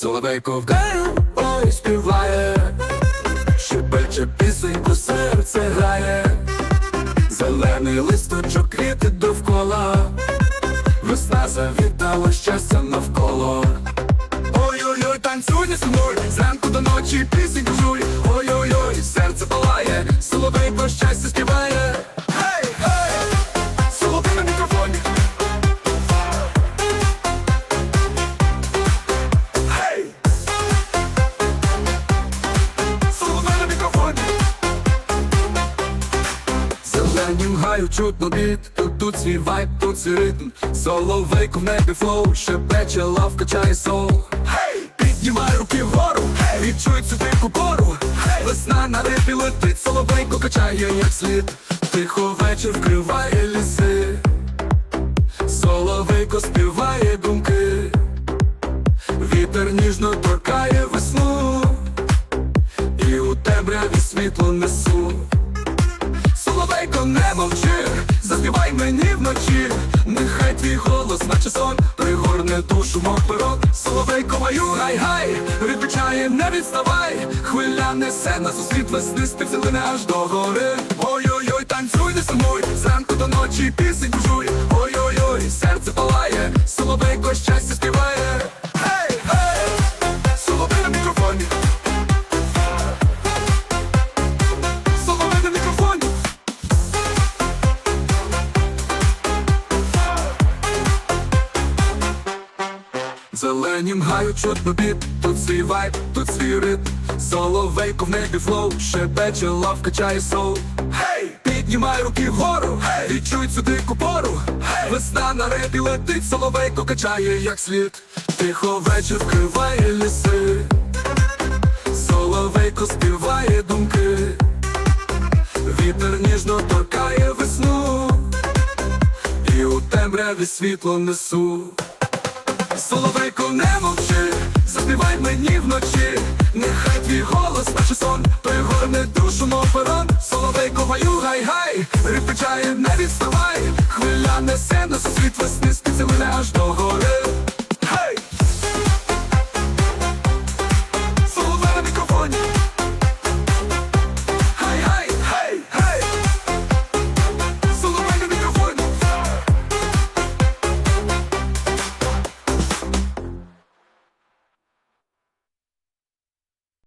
Соловейко вдає, ой, співає, Шепече пісеньку, серце грає, Зелений листочок квіти довкола, Весна завітала щастя навколо. Ой-ой-ой, танцюй, не сумуй, зранку до ночі пісеньку жуй. Ой-ой-ой, серце палає, соловейко щастя Зеленім гаю чутно біт, тут тут свій вайб, тут свій ритм. Соловейко в небі флоу, шепече лав, качає сол Гей! Піднімай руки вгору, відчуй цю дику пору! Весна на рибі летить, соловейко качає як слід. Тихо вечір вкриває ліси. Соловейко співає думки. Вітер ніжно торкає весну. І у темряві світло несу Соловейко, не мовчи, заспівай мені вночі, нехай твій голос, наче сон, пригорне душу, мов пирог. Соловейко маю, гай-гай, відпочає, не відставай, хвиля несе нас сусід весни, стивцелине аж до гори. Ой-ой-ой, танцюй, не сумуй, зранку до ночі пісень жуй. Ой-ой-ой, Зеленім гаю чутно біт, тут свій вайб, тут свій ритм Соловейко в небі флоу, шепече лав, качає соул Гей, піднімай руки вгору, гей, відчуй цю дику пору. Гей, весна на репі летить, соловейко качає як слід Тихо вечір вкриває ліси. Соловейко співає думки. Вітер ніжно торкає весну. І у темряві світло несу Соловейко, не мовчи, заспівай мені вночі, нехай твій голос, наче сон, пригорне душу, мов перон Соловейко, ваю, гай-гай, рипичає, не відставай, хвиля несе на світ весни.